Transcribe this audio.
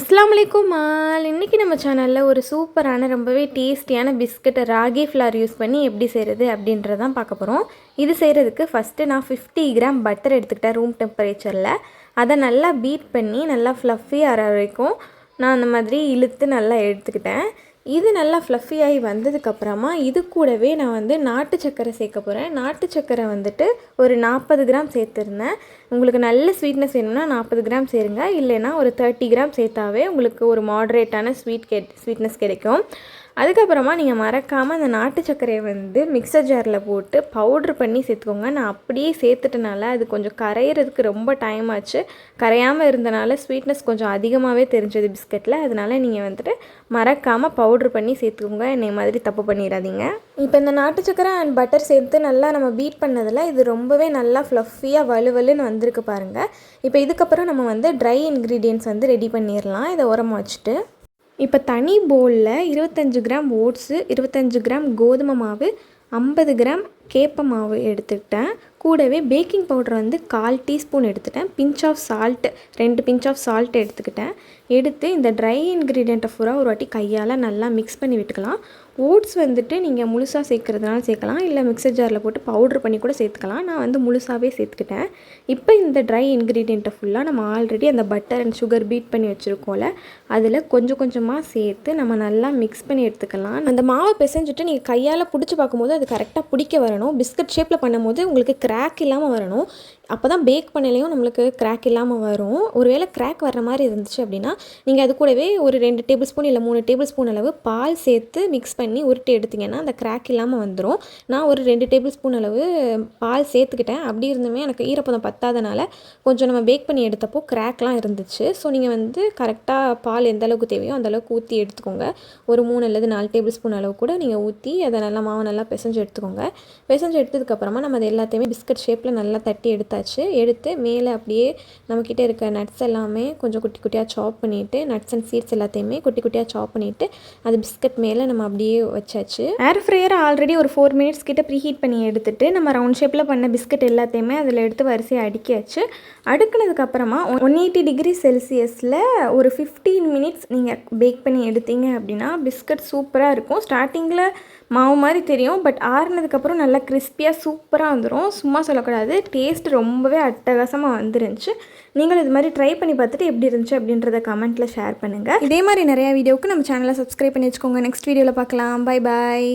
அஸ்லாம் வலைக்கும் மால். இன்றைக்கி நம்ம சேனலில் ஒரு சூப்பரான ரொம்பவே டேஸ்டியான பிஸ்கட்டை ராகி ஃப்ளார் யூஸ் பண்ணி எப்படி செய்கிறது அப்படின்றதான் பார்க்க போகிறோம் இது செய்கிறதுக்கு ஃபஸ்ட்டு நான் ஃபிஃப்டி கிராம் பட்டர் எடுத்துக்கிட்டேன் ரூம் டெம்பரேச்சரில் அதை நல்லா பீட் பண்ணி நல்லா ஃப்ளஃபி ஆற வரைக்கும் நான் அந்த மாதிரி இழுத்து நல்லா எடுத்துக்கிட்டேன். இது நல்லா ஃப்ளஃபியாகி வந்ததுக்கப்புறமா இது கூடவே நான் வந்து நாட்டு சக்கரை சேர்க்க போகிறேன் நாட்டு சக்கரை வந்துட்டு ஒரு நாற்பது கிராம் சேர்த்துருந்தேன். உங்களுக்கு நல்ல ஸ்வீட்னஸ் வேணும்னா நாற்பது கிராம் சேருங்க. இல்லைன்னா ஒரு தேர்ட்டி கிராம் சேர்த்தாவே உங்களுக்கு ஒரு மாட்ரேட்டான ஸ்வீட் கெ ஸ்வீட்னஸ் கிடைக்கும். அதுக்கப்புறமா நீங்கள் மறக்காமல் அந்த நாட்டு சர்க்கரையை வந்து மிக்சர் ஜாரில் போட்டு பவுட்ரு பண்ணி சேர்த்துக்கோங்க. நான் அப்படியே சேர்த்துட்டனால அது கொஞ்சம் கரையிறதுக்கு ரொம்ப டைம் ஆச்சு. கரையாமல் இருந்தனால ஸ்வீட்னஸ் கொஞ்சம் அதிகமாகவே தெரிஞ்சது பிஸ்கட்டில் அதனால் நீங்கள் வந்துட்டு மறக்காமல் பவுட்ரு பண்ணி சேர்த்துக்கோங்க. என்னை மாதிரி தப்பு பண்ணிடாதீங்க. இப்போ இந்த நாட்டு சர்க்கரை அண்ட் பட்டர் சேர்த்து நல்லா நம்ம பீட் பண்ணதில் இது ரொம்பவே நல்லா ஃப்ளஃபியாக வலுவலுன்னு வந்திருக்கு பாருங்கள் இப்போ இதுக்கப்புறம் நம்ம வந்து ட்ரை இன்க்ரீடியன்ட்ஸ் வந்து ரெடி பண்ணிடலாம். இதை உரமாக வச்சுட்டு. இப்போ தனி பவுலில் இருபத்தஞ்சு கிராம் ஓட்ஸு இருபத்தஞ்சு கிராம் கோதுமை மாவு ஐம்பது கிராம் கேப்ப மாவு எடுத்துக்கிட்டேன். கூடவே பேக்கிங் பவுடர் வந்து கால் டீஸ்பூன் எடுத்துட்டேன். பிஞ்ச் ஆஃப் சால்ட் ரெண்டு பிஞ்ச் ஆஃப் சால்ட் எடுத்துக்கிட்டேன். எடுத்து இந்த ட்ரை இன்க்ரீடியண்ட்டை பூரா ஒரு வாட்டி கையால் நல்லா மிக்ஸ் பண்ணி விட்டுக்கலாம். ஓட்ஸ் வந்துட்டு நீங்கள் முழுசாக சேர்க்குறதுனால சேர்க்கலாம். இல்லை மிக்சர் ஜாரில் போட்டு பவுட்ரு பண்ணி கூட சேர்த்துக்கலாம். நான் வந்து முழுசாகவே சேர்த்துக்கிட்டேன். இப்போ இந்த ட்ரை இன்க்ரீடியண்ட்டை ஃபுல்லாக நம்ம ஆல்ரெடி அந்த பட்டர் அண்ட் சுகர் பீட் பண்ணி வச்சுருக்கோம்ல அதில் கொஞ்சம் கொஞ்சமாக சேர்த்து நம்ம நல்லா மிக்ஸ் பண்ணி எடுத்துக்கலாம். அந்த மாவை பிசைஞ்சிட்டு நீங்கள் கையால் பிடிச்சி பார்க்கும்போது அது கரெக்டாக பிடிக்க வரணும். பிஸ்கட் ஷேப்பில் பண்ணும்போது உங்களுக்கு கிராக் இல்லாமல் வரணும். அப்போ தான் பேக் பண்ணலையும் நம்மளுக்கு கிராக் இல்லாமல் வரும். ஒருவேளை கிராக் வர்ற மாதிரி இருந்துச்சு அப்படின்னா நீங்கள் அது கூடவே ஒரு ரெண்டு டேபிள் ஸ்பூன் இல்லை மூணு டேபிள் ஸ்பூன் அளவு பால் சேர்த்து மிக்ஸ் பண்ணி உருட்டி எடுத்திங்கன்னா அந்த கிராக் இல்லாமல் வந்துடும் நான் ஒரு ரெண்டு டேபிள் ஸ்பூன் அளவு பால் சேர்த்துக்கிட்டேன். அப்படி இருந்துமே எனக்கு ஈரப்பதம் பத்தாதனால கொஞ்சம் நம்ம பேக் பண்ணி எடுத்தப்போ கிராக்லாம் இருந்துச்சு. ஸோ நீங்கள் வந்து கரெக்டாக பால் எந்த அளவுக்கு தேவையோ அந்த அளவுக்கு ஊற்றி எடுத்துக்கோங்க. ஒரு மூணு அல்லது நாலு டேபிள் ஸ்பூன் அளவு கூட நீங்கள் ஊற்றி அதை நல்லா மாவு நல்லா பிசைஞ்சு எடுத்துக்கோங்க. பிசைஞ்சு எடுத்ததுக்கப்புறமா நம்ம அது எல்லாத்தையுமே பிஸ்கட் ஷேப்பில் நல்லா தட்டி எடுத்தாச்சு எடுத்து மேலே அப்படியே நம்மக்கிட்ட இருக்க நட்ஸ் எல்லாமே கொஞ்சம் குட்டி குட்டியாக சாப் பண்ணிவிட்டு நட்ஸ் அண்ட் சீட்ஸ் எல்லாத்தையுமே குட்டி குட்டியாக சாப் பண்ணிவிட்டு அது பிஸ்கட் மேலே நம்ம அப்படியே வச்சாச்சு. ஏர் ஃப்ரையர் ஆல்ரெடி ஒரு ஃபோர் மினிட்ஸ் கிட்ட ப்ரீ ஹீட் பண்ணி எடுத்துட்டு நம்ம ரவுண்ட் ஷேப்பில் பண்ண பிஸ்கட் எல்லாத்தையுமே அதில் எடுத்து வரிசையை அடுக்கியாச்சு. அடுக்கினதுக்கப்புறமா ஒன் எயிட்டி டிகிரி செல்சியஸில் ஒரு ஃபிஃப்டீன் மினிட்ஸ் நீங்கள் பேக் பண்ணி எடுத்தீங்க அப்படின்னா பிஸ்கட் சூப்பராக இருக்கும். ஸ்டார்டிங்கில் மாவு மாதிரி தெரியும் பட் ஆறுனதுக்கப்புறம் நல்லா கிறிஸ்பியாக சூப்பராக வந்துடும் சும்மா சொல்லக்கூடாது. டேஸ்ட் ரொம்ப ரொம்பவே அட்டகாசமாக வந்துருந்துச்சு. நீங்களும் இது மாதிரி ட்ரை பண்ணி பார்த்துட்டு எப்படி இருந்துச்சு அப்படின்றத கமெண்ட்டில் ஷேர் பண்ணுங்கள் இதே மாதிரி நிறையா வீடியோவுக்கு நம்ம சேனலை சப்ஸ்கிரைப் பண்ணி வச்சுக்கோங்க. நெக்ஸ்ட் வீடியோவில் பார்க்கலாம். Bye bye